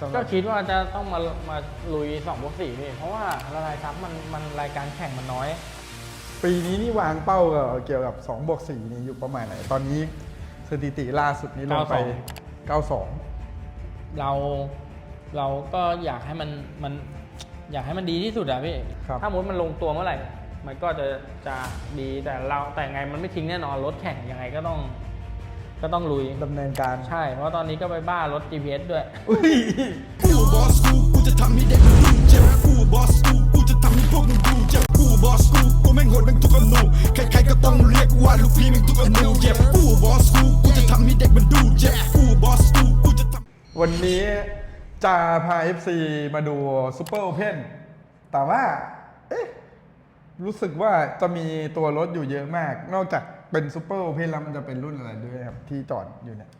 สำหก็รับคิดว่าจะต้องมามาลุย2บวก4พี่เพราะว่าละลายซับมันมันรายการแข่งมันน้อย ปีนี้นี่วางเป้ากับเกี่ยวกับ2บวก4นี่อยู่ประมาณไหน ตอนนี้สถิติล่าสุดนี้ลงไป 92 เราเราก็อยากให้มันมันอยากให้มันดีที่สุดอะพี่ ครับ ถ้ามุดมันลงตัวเมื่อไหร่ มันก็จะจะดีแต่เราแต่ไงมันไม่ทิ้งแน่นอนรถแข่งยังไงก็ต้อง ก็ต้องลุย ดำเนินการ ใช่ เพราะตอนนี้ก็ไปบ้ารถ GPS ด้วย อุ้ยกูบอสกูกูจะทำให้เด็กมันดูเจ็บกูบอสกูกูจะทำให้พวกมึงดูเจ็บกูบอสกูกูแม่งโหดแม่งทุกอนูใครๆก็ต้องเรียกว่าลูกพี่แม่งทุกอนูเจ็บกูบอสกูกูจะทำให้เด็กมันดูเจ็บกูบอสกูกูจะทำ วันนี้จะพา FC มาดูซูเปอร์โอเพนแต่ว่า เอ๊ะ รู้สึกว่าจะมีตัวรถอยู่เยอะมาก นอกจาก เป็นซูเปอร์โอเพนแล้วมันจะเป็นรุ่นอะไรด้วยครับ ที่จอดอยู่เนี่ย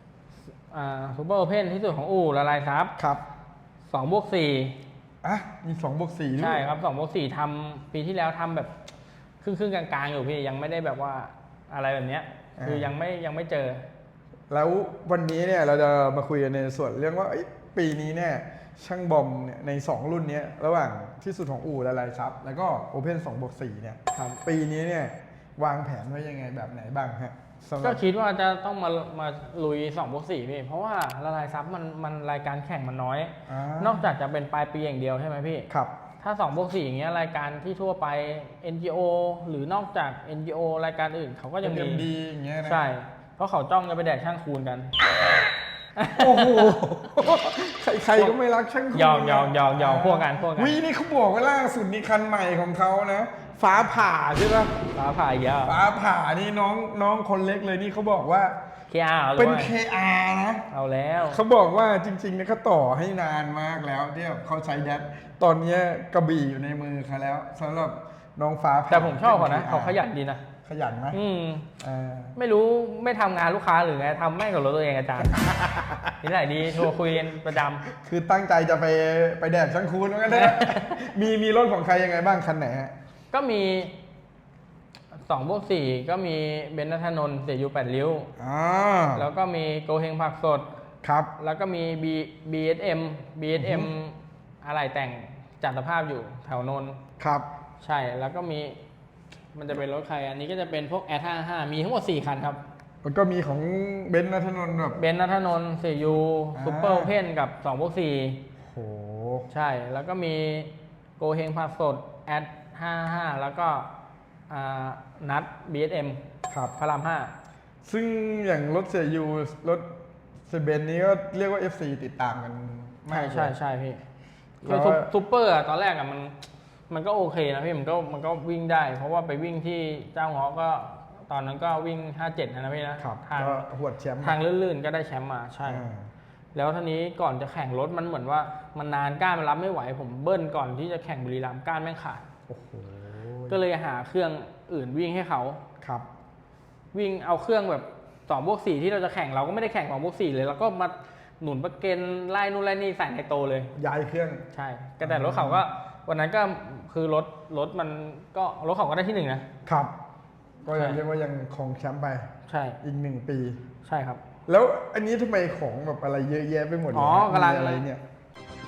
อ่าซูเปอร์โอเพนที่สุดของอู่ละลายซับครับ2บวก4อะมี2บวก4ด้วยใช่ครับ2บวก4ทำปีที่แล้วทำแบบครึ่งครึ่งๆกลางๆอยู่พี่ยังไม่ได้แบบว่าอะไรแบบเนี้ย คือยังไม่ยังไม่เจอ แล้ววันนี้เนี่ยเราจะมาคุยกันในส่วนเรื่องว่าเอ้ยปีนี้เนี่ยช่างบอมเนี่ยใน 2 รุ่นเนี้ยระหว่างที่สุดของอู่ละลายซับแล้วก็โอเพน2บวก4เนี่ยครับปีนี้เนี่ย วางแผนไว้ยังไงแบบไหนบ้างฮะสำหก็รับคิดว่าจะต้องมามาลุย2บวก4พี่เพราะว่าละลายซับมันมันรายการแข่งมันน้อยอ่านอกจากจะเป็นปลายปีอย่างเดียวใช่ไหมพี่ ครับ ถ้า2บวก4อย่างเงี้ยรายการที่ทั่วไป NGO หรือนอกจาก NGO รายการอื่นเขาก็ยังมี MD อย่างเงี้ยนะ ใช่ เพราะเขาจ้องจะไปแดกช่างคูณกัน โอ้โห ใครๆก็ไม่รักช่างคุณยอมยอมยอมยอมพวกกันพวกกันวินี่เขาบอกว่าล่าสุดนี่คันใหม่ของเขานะ ฟ้าผ่าใช่ปะฟ้าผ่าอีกแล้วฟ้าผ่านี่น้องน้องคนเล็กเลยนี่เขาบอกว่า เคอาร์เป็น KR นะเอาแล้วเขาบอกว่าจริงๆเนี่ยเขาต่อให้นานมากแล้วที่แบบเขาใช้แดดตอนเนี้ยกระบี่อยู่ในมือเขาแล้วสำหรับน้องฟ้าผ่าแต่ผมชอบเขานะป็เขา KR ขยันดีนะขยันไหมอืมอ่าไม่รู้ไม่ทำงานลูกค้าหรือไงทำแม่งกับรถตัวเองอาจารย์นิสัยดีโทรคุยกันประจคือตั้งใจจะไปไปแดดช่างคูนเหมือนกันนะ มีมีรถของใครยังไงบ้างคันไหนฮะำ ก็มีสองบวกสี่ก็มีเบนซ์นัทนนท์เสียยูแปดริ้ว อ่าแล้วก็มีโกเฮงผักสด ครับ แล้วก็มี B BSM BSM อะไรแต่งจัดสภาพอยู่แถวนนท์ครับ ใช่แล้วก็มี มันจะเป็นรถใคร อันนี้ก็จะเป็นพวกแอร์ห้าห้ามีทั้งหมด4คันครับแล้วก็มีของเบนซ์นัทนนท์แบบ เบนซ์นัทนนท์เสียยูอ่า ซูเปอร์เพนกับ2บวกสี่โห ใช่ แล้วก็มีโกเฮงผักสดแอด ห้าห้าแล้วก็อ่านัด BSM ครับ พระรามห้า ซึ่งอย่างรถเสียยูรถเซเบนนี้ก็เรียกว่า FC ติดตามกันมาใช่กใช่เลยใช่พี่แล้คือวซูเปอร์อะตอนแรกอะมันมันก็โอเคนะพี่มันก็มันก็วิ่งได้ เพราะว่าไปวิ่งที่เจ้าหอก็ตอนนั้นก็วิ่ง 57นะนะพี่นะครับทางก็หวดแชมป์ทางลื่นๆก็ได้แชมป์มาใช่ อ่าแล้วทีนี้ก่อนจะแข่งรถมันเหมือนว่ามันนานก้านมันรับไม่ไหว ผมเบิ้ลก่อนที่จะแข่งบุรีรัมย์ก้านแม่งขาด โอ้โหก็เลยหาเครื่องอื่นวิ่งให้เขาครับ วิ่งเอาเครื่องแบบสองบวกสี่ที่เราจะแข่งเราก็ไม่ได้แข่งสองบวกสี่เลยเราก็มาหนุนประเกนไล่นู่นไล่นี่ใส่ในโตเลยย้ายเครื่องใช่ก็แต่รถเขาก็วันนั้นก็คือรถรถมันก็รถเขาก็ได้ที่หนึ่งนะครับ ก็ยังใช่เรียกว่ายังครองแชมป์ไป ใช่อีกหนึ่งปี ใช่ครับ แล้วอันนี้ทำไมของแบบอะไรเยอะแยะไปหมดเลยอ๋อฮะกำลังมีอะไรเนี่ย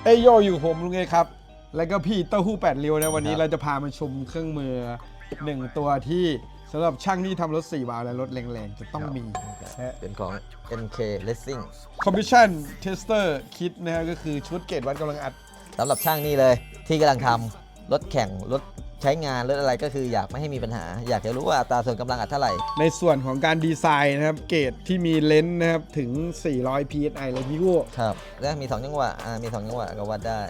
เอยโยอยู่ผมลุงเอครับ แล้วก็พี่เต้าหู้แปดเรียวนะวันนี้เราจะพามาชมเครื่องมือหนึ่งตัวที่สำหรับช่างที่ทำรถ4วาล์วและรถแรงๆ จะต้องมีนะฮะเป็นของ NK Racing Commission Tester Kit นะฮะก็คือชุดเกรดวัดกำลังอัดสำหรับช่างนี่เลย ที่กำลังทำรถแข่งรถใช้งานรถอะไรก็คืออยากไม่ให้มีปัญหา อยากจะรู้ว่าอัตราส่วนกำลังอัดเท่าไหร่ ในส่วนของการดีไซน์นะครับ เกรดที่มีเลนส์นะครับ ถึง 400 psi เลยพี่กู้ครับ แล้วมี 2 จังหวะอ่ามี 2 จังหวะก็วัดได้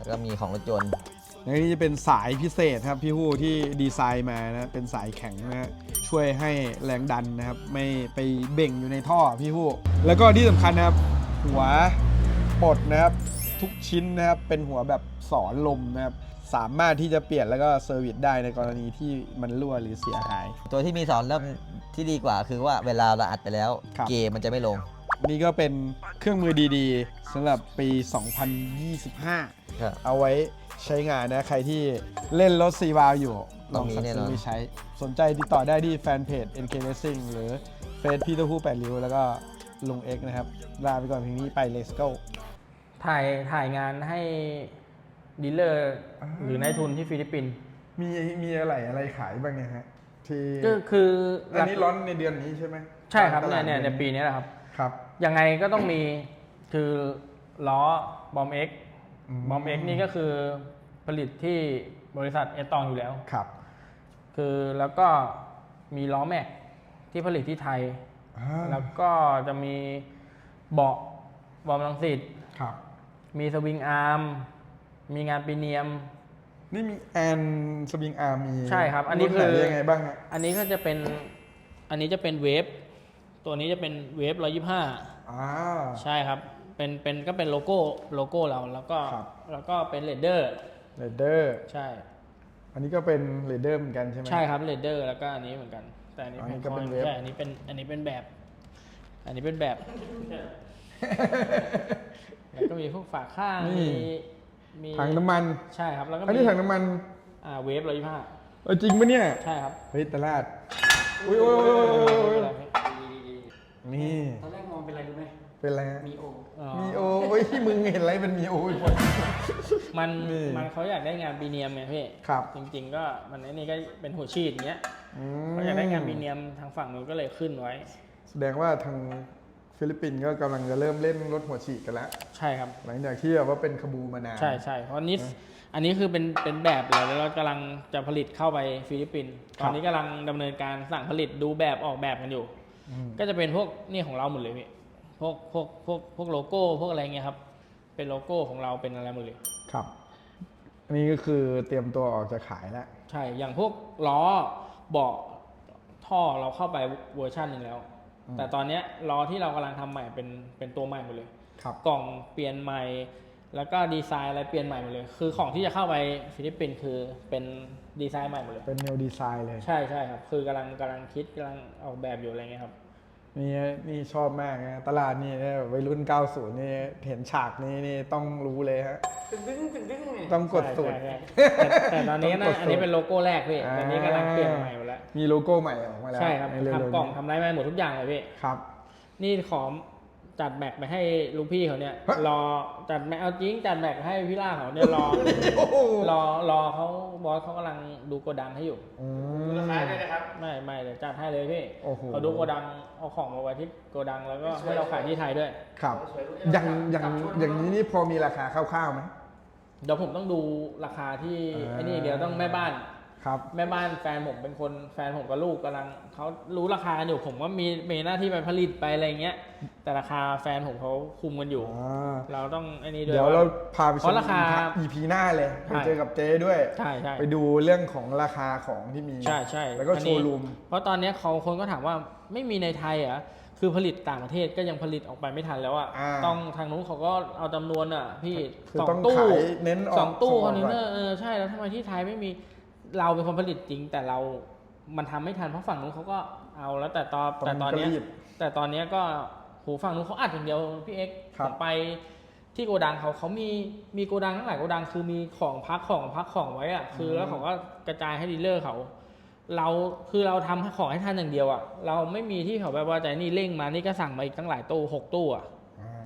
แล้วก็มีของรถยนต์และนี่จะเป็นสายพิเศษครับพี่ฮู้ที่ดีไซน์มานะเป็นสายแข็งนะฮะช่วยให้แรงดันนะครับ ไม่ไปเบ่งอยู่ในท่อพี่ฮู้แล้วก็ที่สำคัญนะครับ หัวปลดนะครับทุกชิ้นนะครับเป็นหัวแบบสอนลมนะครับสามารถที่จะเปลี่ยนแล้วก็เซอร์วิสได้ในกรณีที่มันรั่วหรือเสียหาย ตัวที่มีสอนเริ่มที่ดีกว่าคือว่าเวลาเราอัดไปแล้ว ครับ เกมมันจะไม่ลง นี่ก็เป็นเครื่องมือดีๆสำหรับปี2025ครับเอาไว้ใช้งานนะ ใครที่เล่นรถซีวาลอยู่ลต้อองงมีสั่งแน่นซื้อนอไปใช้ สนใจติดต่อได้ที่แฟนเพจ NK Racing หรือเฟซพี่เต้าหู้แปดริ้ว แล้วก็ลุงเอ็กซ์นะครับ ลาไปก่อนเพียงนี้ไป Let's go ถ่ายถ่ายงานให้ดีลเลอร์หรือนายทุนที่ฟิลิปปินส์มีมีอะไรอะไรขายบ้างเนี่ยฮะ ที่ก็คืออันนี้ร้อนในเดือนนี้ใช่ไหมใช่ครับตเนี่ลายดเนี่ยดือในปีนี้แหละครับ ครับ ยังไงก็ต้องมีคือล้อบอมเอ็กอืมบอมเอ็กนี่ก็คือผลิตที่บริษัทเอตองอยู่แล้วครับ คือแล้วก็มีล้อแม็กที่ผลิตที่ไทยอ่าแล้วก็จะมีเบาะบอมลังสิตครับ มีสวิงอาร์มมีงานปีเนียม นี่มีแอนสวิงอาร์มีใช่ครับ อันนี้รุ่ไหคือยังไงบ้างฮะอันนี้ก็จะเป็นอันนี้จะเป็นเวฟ ตัวนี้จะเป็นเวฟร้อยี่ห้าอ่า ใช่ครับ เป็นเป็นก็เป็นโลโก้โลโก้เราแล้วก็ครับ แล้วก็เป็นเลดเดอร์เรเดอร์ ใช่ อันนี้ก็เป็นเรเดอร์เหมือนกันใช่ไหม ใช่ครับเลดเดอร์แล้วก็อันนี้เหมือนกัน แต่อันนี้อันนี้เป็นก็เป็นคอยเวฟ ใช่อันนี้เป็นอันนี้เป็นแบบ อันนี้เป็นแบบ แล้วก็มีพวกฝาข้างนี่ มีมีถังน้ำมัน ใช่ครับแล้วก็อันนี้ถังน้ำมันอ่าเวฟร้อยี่ห้าเออจริงปะเนี่ย ใช่ครับ เฮ้ยตลาด อุ้ยโอ้ยโอ้ยโอ้ยโอ้ย นี่ ตอนแรกมองเป็นอะไรรู้ไหมเป็นอะไรฮะมีโอ อ๋อมีโอ้ยที่มึงเห็นอะไรเป็นมีโอ้ยหมดมันนี่ มันเขาอยากได้งานปีเนียมไงพี่ครับจริง ๆ ก็มันไอ้นี่ก็เป็นหัวชีดอย่างเงี้ยอืมเขาอยากได้งานปีเนียมทางฝั่งนู้นก็เลยขึ้นไว้ แสดงว่าทางฟิลิปปินส์ก็กำลังจะเริ่มเล่นรถหัวฉีดกันแล้ว ใช่ครับ หลังจากที่แบบว่าเป็นขบูมานาน ใช่ใช่เพราะอันนี้อันนี้คือเป็นเป็นแบบเลยแล้วเรากำลังจะผลิตเข้าไปฟิลิปปินส์ตอนนี้กำลังดำเนินการสั่งผลิตดูแบบออกแบบกันอยู่อืม ก็จะเป็นพวกนี่ของเราหมดเลยพี่พวกพวกพวกพวกโลโก้พวกอะไรเงี้ยครับ เป็นโลโก้ของเราเป็นอะไรหมดเลย ครับ อันนี้ก็คือเตรียมตัวออกจะขายแล้ว ใช่ อย่างพวกล้อเบาะท่อเราเข้าไปเวอร์ชันหนึ่งแล้วอืมแต่ตอนเนี้ยล้อที่เรากำลังทำใหม่เป็นเป็นตัวใหม่หมดเลย ครับ กล่องเปลี่ยนใหม่ แล้วก็ดีไซน์อะไรเปลี่ยนใหม่หมดเลย คือของที่จะเข้าไปฟิลิปปินส์คือเป็น ดีไซน์ใหม่หมดเลย เป็นแนวดีไซน์เลย ใช่ใช่ครับ คือกำลังกำลังคิดกำลังออกแบบอยู่อะไรเงี้ยครับ นี่นี่ชอบมากนะตลาดนี่เนี่ยวัยรุ่น 90 นี่เห็นฉากนี้นี่ต้องรู้เลยฮะ ตึ้งตึ้งตึ้งตึ้งเนี่ยต้องกดสูตร ใช่ใช่ใช่แต่แต่ตอนนี้ต้องกนะดสูตรอันนี้เป็นโลโก้แรกพี่อ่า อันนี้กำลังเปลี่ยนใหม่หมดแล้ว มีโลโก้ใหม่ออกมาแล้วใช่ครับนเร็วๆทำกล่องนี้ทำอะไรใหม่หมดทุกอย่างเลยพี่ ครับ นี่ขอ จัดแม็กไปให้ลูกพี่เขาเนี่ยฮะรอจัดแม็กเอาจริงจัดแม็กให้พี่ล่าเขาเนี่ยรอโอ้โห รอรอเขาบอสเขากำลังดูโกดังให้อยู่ อืม ราคาด้วยนะครับ ไม่ไม่เดี๋ยวจัดให้เลยพี่โอ้โห เขาดูโกดังเอาของมาไว้ที่โกดังแล้วก็ให้เราขายที่ไทยด้วย ครับ อย่างอย่างอย่างนี้นี่พอมีราคาคร่าวๆไหม เดี๋ยวผมต้องดูราคาที่อ่า ไอ้นี่เดี๋ยวต้องแม่บ้าน ครับแม่บ้านแฟนผมเป็นคนแฟนผมกับลูกกำลังเขารู้ราคากันอยู่ผมก็มีมีหน้าที่ไปผลิตไปอะไรเงี้ย แต่ราคาแฟนผมเขาคุมกันอยู่อ่าเราต้องไอ้นี่ด้วยเดี๋ยวเราพาไปชเพราะราคา EP หน้าเลยใช่ไปเจอกับเจ๊ด้วยใช่ใช่ไปดูเรื่องของราคาของที่มีใช่ใช่แล้วก็อันโชนี้ว์รูมเพราะตอนเนี้ยเขาคนก็ถามว่าไม่มีในไทยเหรอะคือผลิตต่างประเทศก็ยังผลิตออกไปไม่ทันแล้วอะอ่าต้องทางนู้นเขาก็เอาจำนวนอะพี่คือสองต้องตู้ขายเน้นออกสองตู้ส่งอคออกนเทนเนอก่อนร์เออใช่แล้วทำไมที่ไทยไม่มี เราเป็นคนผลิตจริง แต่เรา มันทำไม่ทันเพราะฝั่งนู้นเขาก็เอาแล้วแต่ตอนแต่ตอนเนี้ยก็รีบแต่ตอนเนี้ยก็โหฝั่งนู้นเขาอัดอย่างเดียวพี่เอ็กซ์ครับผมไปที่โกดังเขาเขามีมีโกดังทั้งหลายโกดังคือมีของพักของพักของไว้อะคือแล้วเขาก็กระจายให้ดีลเลอร์เขา เราคือเราทำให้ของให้ท่านอย่างเดียวอะเราไม่มีที่เขาแบบว่าใจนี่เร่งมานี่ก็สั่งมาอีกตั้งหลายตู้หกตู้อะอ่า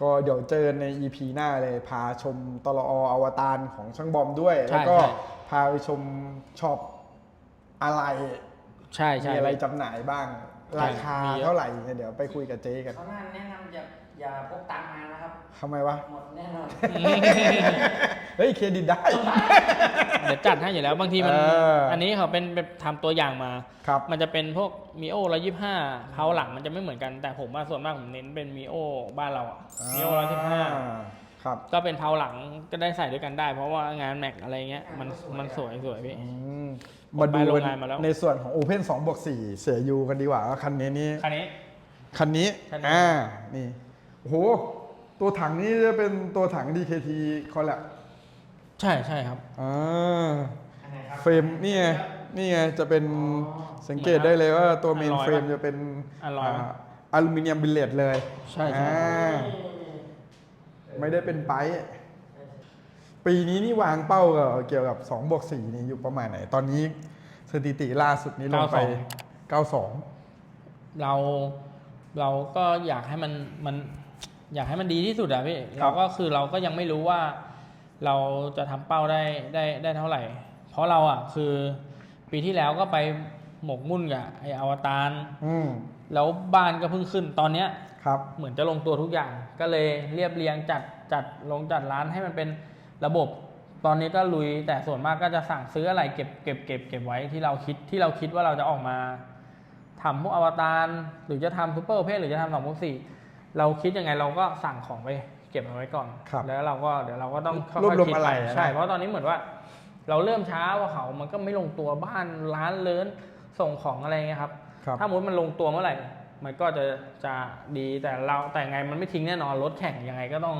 ก็เดี๋ยวเจอใน EP หน้าเลยพาชมตลออวตารของช่างบอมด้วยใช่แล้วก็ใช่พาไปชมช็อปอะไร ใช่ใช่ มีอะไรจำหน่ายบ้าง ใช่ราคามีเยอะ เท่าไหร่เนี่ยเดี๋ยวไปคุยกับเจ๊กันเขาหน้าแนะนำอย่าอย่าพกตังค์มานะครับ ทำไมวะ หมดแน่นอน เฮ้ย เครดิตได้ เดี๋ยวจัดให้อยู่แล้วบางทีมันเอออั อันนี้เขาเป็นแบบทำตัวอย่างมา ครับ มันจะเป็นพวกมีโอร้อยยี่ห้าเพาหลังมันจะไม่เหมือนกันแต่ผมว่าส่วนมากผมเน้นเป็นมีโอบ้านเราอะมีโอร้อยยี่ห้า ครับ ก็เป็นเพาหลังก็ได้ใส่ด้วยกันได้ เพราะว่างานแม็กอะไรเงี้ยมันมันสวยสวยพี่อืมผมมาไปดูโรงงานมาแล้ว ในส่วนของ Open 2บวก4เสียยูกันดีกว่าว่าคันนี้นี่คันนี้ คันนี้คันนี้ อ่านี่โอ้โหตัวถังนี้จะเป็นตัวถัง DKT คอลแลบใช่ใช่ครับ อ่าอันไหนครับเฟรมนี่ไงนี่ไงจะเป็นสังเกตได้เลยว่าตัวเมนอลลอยเฟรมปะจะเป็นอลลอยปะาอลูมิเนียมบิลเลตเลยใช่ใช่ อ่า ไม่ได้เป็นไปป์ปีนี้นี่วางเป้ากับเกี่ยวกับ2บวก4นี่อยู่ประมาณไหน ตอนนี้สถิติล่าสุดนี้ลงไป 92 เราเราก็อยากให้มันมันอยากให้มันดีที่สุดอะพี่เราก็คือเราก็ยังไม่รู้ว่า เราจะทำเป้าได้ได้ได้เท่าไหร่ เพราะเราอะคือปีที่แล้วก็ไป หมกมุ่นกับไออวตารอืมแล้วบ้านก็เพิ่งขึ้นตอนเนี้ย ครับ เหมือนจะลงตัวทุกอย่าง ก็เลยเรียบเรียงจัดจัดลงจัดร้านให้มันเป็นระบบ ตอนนี้ก็ลุยแต่ส่วนมากก็จะสั่งซื้ออะไรเก็บเก็บเก็บเก็บไว้ที่เราคิดที่เราคิดว่าเราจะออกมาทำพวกอวตารหรือจะทำซูเปอร์เพศหรือจะทำสองพวกสี่เราคิดยังไงเราก็สั่งของไปเก็บเอาไว้ก่อน ครับแล้วเราก็เดี๋ยวเราก็ต้องค่รวบอยรวมๆคิดอะไรไปอะนะ ใช่ เพราะตอนนี้เหมือนว่า เราเริ่มช้าว่าเขามันก็ไม่ลงตัวบ้านร้านเลิน ส่งของอะไรเงี้ยครับ ครับ ถ้ามุดมันลงตัวเมื่อไหร่ มันก็จะจะดีแต่เราแต่ไงมันไม่ทิ้งแน่นอนรถแข่งยังไงก็ต้อง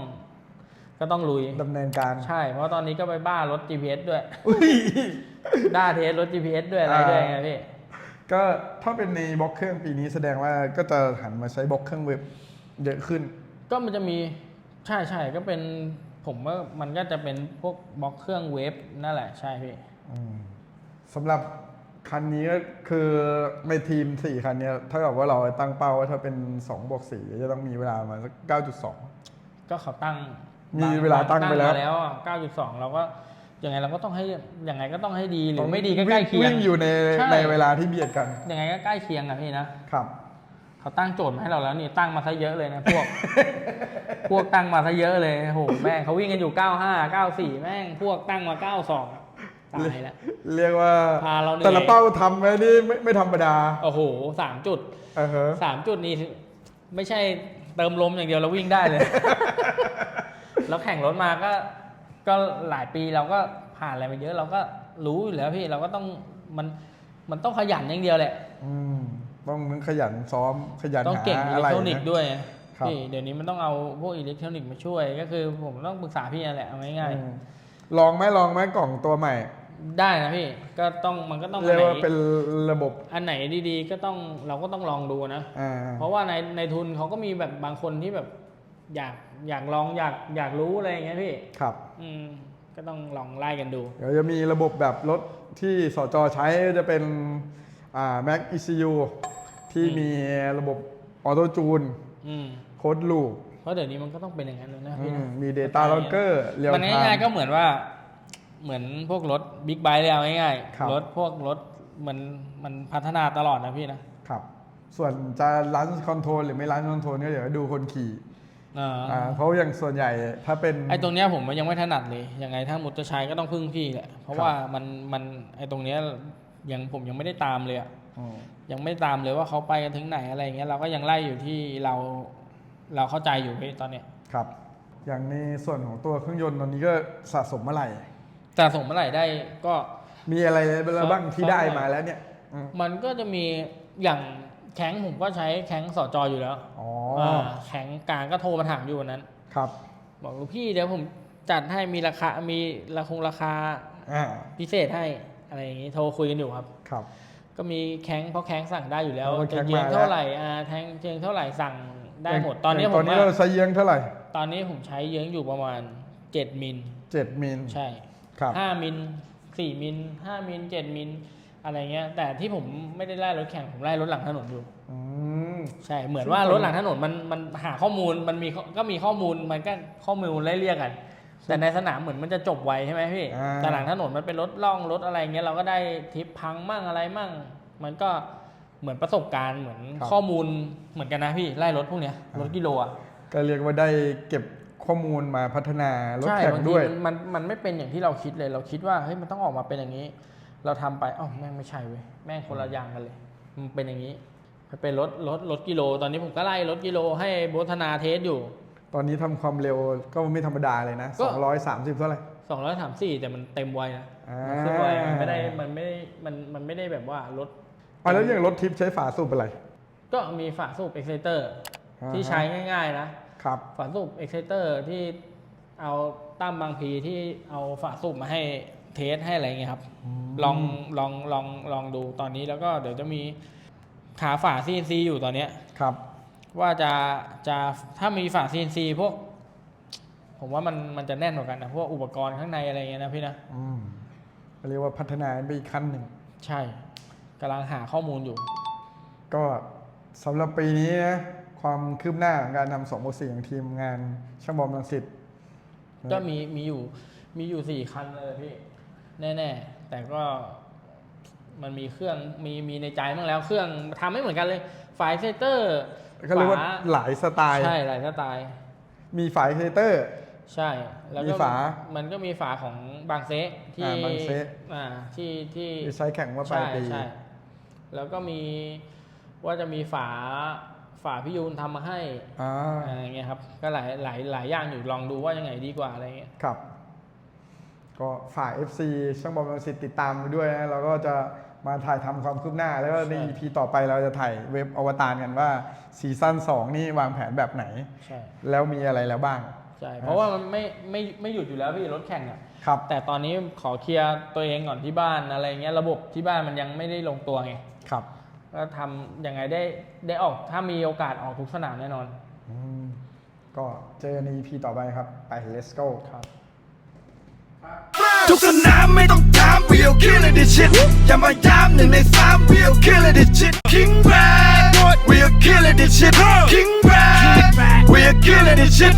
ก็ต้องลุย ดำเนินการใช่ เพราะตอนนี้ก็ไปบ้ารถ GPS ด้วย อุ้ยด้าเทสรถ GPS ด้วยอะไรด้วยไงพี่ ก็ถ้าเป็นในบล็อกเครื่องปีนี้แสดงว่าก็จะหันมาใช้บล็อกเครื่องเว็บเยอะขึ้น ก็มันจะมีใช่ใช่ก็เป็นผมว่ามันก็จะเป็นพวกบล็อกเครื่องเวฟนั่นแหละใช่พี่ อืมสำหรับ คันนี้ก็คือในทีม 4 คันเนี้ยถ้ากับว่าเราตั้งเป้าว่าถ้าเป็น2บวก4จะต้องมีเวลามาสัก9.2 ก็เขาตั้งมีเวลาตั้งไปแล้ว มาแล้วอะ9.2 เราก็ยังไงเราก็ต้องให้ยังไงก็ต้องให้ดีหรือไม่ดีก็ใกล้เคียง วิ่งอยู่ในใช่ ในเวลาที่เบียดกันยังไงก็ใกล้เคียงอะพี่นะ ครับ เขาตั้งโจทย์มาให้เราแล้วนี่ตั้งมาซะเยอะเลยนะพวก พวกตั้งมาซะเยอะเลยโอ้โหแม่งเขาวิ่งกันอยู่ 95 94 แม่งพวกตั้งมา 92 ตายแล้ว เรียกว่าพาเราเหนื่อย แต่ละเป้าทำไว้นี่ไม่ไม่ธรรมดาโอ้โหสามจุดอ่าฮะสามจุดนี่ไม่ใช่เติมลมอย่างเดียวเราวิ่งได้เลยเราแข่งรถมาก็ ก็หลายปีเราก็ผ่านอะไรมาเยอะเราก็รู้อยู่แล้วพี่เราก็ต้องมันมันต้องขยันอย่างเดียวแหละ อืมต้องขยันซ้อมขยันต้องหาเก่งอิอะเล็ไรกทรอนิกส์ด้วยครับ พี่เดี๋ยวนี้มันต้องเอาพวกอิเล็กทรอนิกส์มาช่วย ก็คือผมต้องปรึกษาพี่นั่นแหละเอาง่ายอืมลองไหมลองไหมกล่องตัวใหม่ๆ ได้นะพี่ ก็ต้องมันก็ต้องเรีอัยนกไหนว่าเป็นระบบอันไหนดีๆ ก็ต้องเราก็ต้องลองดูนะ อ่าเพราะว่าในในทุนเขาก็มีแบบบางคนที่แบบอยากอยากลองอยากอยากรู้อะไรอย่างเงี้ยพี่ ครับ อืม ก็ต้องลองไล่กันดู เดี๋ยวจะมีระบบแบบรถที่สจใช้จะเป็นอ่า Mac ECU ที่อืมมีระบบออโต้จูนอืม โค้ดลูปเพราะเดี๋ยวนี้มันก็ต้องเป็นอย่างนั้นเลยนะพี่นะมี Data Logger เรียวมันไทง่ายม์ๆก็เหมือนว่า เหมือนพวกรถบิ๊กไบค์เลยเอาง่ายครับ ๆรถพวกรถมันมันพัฒนาตลอดนะพี่นะครับ ส่วนจะรันคอนโทรลหรือไม่รันคอนโทรลก็เดี๋ยวดูคนขี่อ่าอ่าเพราะอย่างส่วนใหญ่ถ้าเป็น ไอ้ตรงเนี้ยผมยังไม่ถนัดเลยยังไงถ้ามุดจะใช้ก็ต้องพึ่งพี่แหละเพราะครับ ว่ามันมันไอ้ตรงเนี้ยยังผมยังไม่ได้ตามเลยอะอืมยังไม่ตามเลยว่าเขาไปกันถึงไหนอะไรอย่างเงี้ยเราก็ยังไล่อยู่ที่เราเราเข้าใจอยู่พี่ตอนเนี้ย ครับ อย่างในส่วนของตัวเครื่องยนต์ตอนนี้ก็สะสมเมื่อไหร่ แต่ส่งเมื่อไหร่ได้ก็มีอะไรบ้างที่ซ้อมได้หน่อยมาแล้วเนี่ยอืมมันก็จะมีอย่างแข้งผมก็ใช้แข้งสอจออยู่แล้วอ๋อาแข้งกลางก็โทรมาถามอยู่วันนั้น ครับ บอกลูกพี่เดี๋ยวผมจัดให้มีราคา มีราคงราคาอ่าพิเศษให้อะไรอย่างงี้โทรคุยกันอยู่ครับ ครับ ก็มีแข้งเพราะแข้งสั่งได้อยู่แล้วเพราะแข้จะงเยียงมาแล้วเท่าไหร่อ่าแทงเยียงเท่าไหร่สั่งได้หมด ตอนนี้ย่างผตอนมนี้ว่าเราใช้เยื้องเท่าไหร่ ตอนนี้ผมใช้เยื้องอยู่ประมาณ7มิลเจ็ดมิลใช่ครับ ห้ามิลสี่มิลห้ามิลเจ็ดมิลอะไรเงี้ย แต่ที่ผมไม่ได้ไล่รถแข่งผมไล่รถหลังถนนอยู่อืมใช่เหมือนว่ารถหลังถนนมันมันหาข้อมูลมันมีก็มีข้อมูลมันก็ข้อมูลไล่เรียกกัน แต่ในสนามเหมือนมันจะจบไวใช่ไหมพี่อ่าแต่หลังถนนมันเป็นรถล่องรถอะไรเงี้ยเราก็ได้ทิปพังมั่งอะไรมั่ง มันก็เหมือนประสบการณ์เหมือนข้อมูลเหมือนกันนะพี่ไล่รถพวกเนี้ยรถกิโลอะก็เรียกว่าได้เก็บ ข้อมูลมาพัฒนารถใช่แข่งบางทีด้วยมันมันมันไม่เป็นอย่างที่เราคิดเลย เราคิดว่าเฮ้ยมันต้องออกมาเป็นอย่างนี้ เราทำไปอ๋อแม่งไม่ใช่เว้ยแม่งคนละอย่างกันเลย มันเป็นอย่างนี้มันเป็นรถรถรถกิโล ตอนนี้ผมก็ไล่รถกิโลให้โบทนาเทสอยู่ ตอนนี้ทำความเร็วก็ไม่ธรรมดาเลยนะก็230เท่าไหร่234แต่มันเต็มไวนะอ่ามันขึ้นไวมันไม่ได้มันไม่ได้มันมันไม่ได้แบบว่ารถอะแล้วอย่างรถทิปใช้ฝาสูบอะไร ก็มีฝาสูบเอ็กเซเตอร์อ่าฮะที่ใช้ง่ายๆนะ ครับฝาสูบเอ็กเซเตอร์ที่เอาตั้มบางพีที่เอาฝาสูบมาให้เทสให้อะไรเงี้ยครับลองลองลองลองดูตอนนี้แล้วก็เดี๋ยวจะมีขาฝา CNC อยู่ตอนเนี้ยครับ ว่าจะจะถ้ามีฝา CNC พวก ผมว่ามันมันจะแน่นกว่ากันนะพวกอุปกรณ์ข้างในอะไรเงี้ยนะพี่นะอืมเรียกว่าพัฒนาไปอีกขั้นหนึ่งใช่กำลังหาข้อมูลอยู่ ก็สำหรับปีนี้นะ ความคืบหน้าของการทำสองโมสี่ของทีมงานช่างบอลลังสิตก็มีมีอยู่มีอยู่สี่คันเลยพี่ แน่ ๆ แต่ก็มันมีเครื่องมีมีในใจบ้างแล้ว เครื่องทำไม่เหมือนกันเลยฝายเซเตอร์ก็เรียกว่าหลายสไตล์ใช่หลายสไตล์ มีฝายเทเตอร์ ใช่ แล้วมีก็ฝา มันก็มีฝาของบางเซะที่อ่าบางเซะอ่าที่ที่ที่ใช้แข่งเมื่อปลายใช่ปีใช่แล้วก็มีว่าจะมีฝา ฝาพี่ยูนทำมาให้อ่าอะไรเงี้ยครับ ก็หลายหลายหลายอย่างอยู่ลองดูว่ายังไงดีกว่าอะไรเงี้ยครับ ก็ฝ่าย FC ช่างบอลลังสิตติดตามไปด้วยนะเราก็จะมาถ่ายทำความคืบหน้า แล้วก็ในใช่ EP ต่อไปเราจะถ่ายเว็บอวตารกันว่าซีซั่น2 นี่วางแผนแบบไหนใช่แล้วมีอะไรแล้วบ้างใช่เพราะว่ามันไม่ไม่ไม่หยุดอยู่แล้วพี่รถแข่งอะครับ แต่ตอนนี้ขอเคลียร์ตัวเองก่อนที่บ้านอะไรเงี้ยระบบที่บ้านมันยังไม่ได้ลงตัวไงครับ ก็ทำยังไงได้ได้ออกถ้ามีโอกาสออกทุกสนามแน่นอน อืมก็เจอใน EP ต่อไปครับ ไป let's go ครับ ทุกสนามไม่ต้องถาม we'll kill it this shit อย่ามาย้ำหนึ่งในสาม we'll kill it this shit King Brad we'll kill it this shit King Brad we'll kill it this shit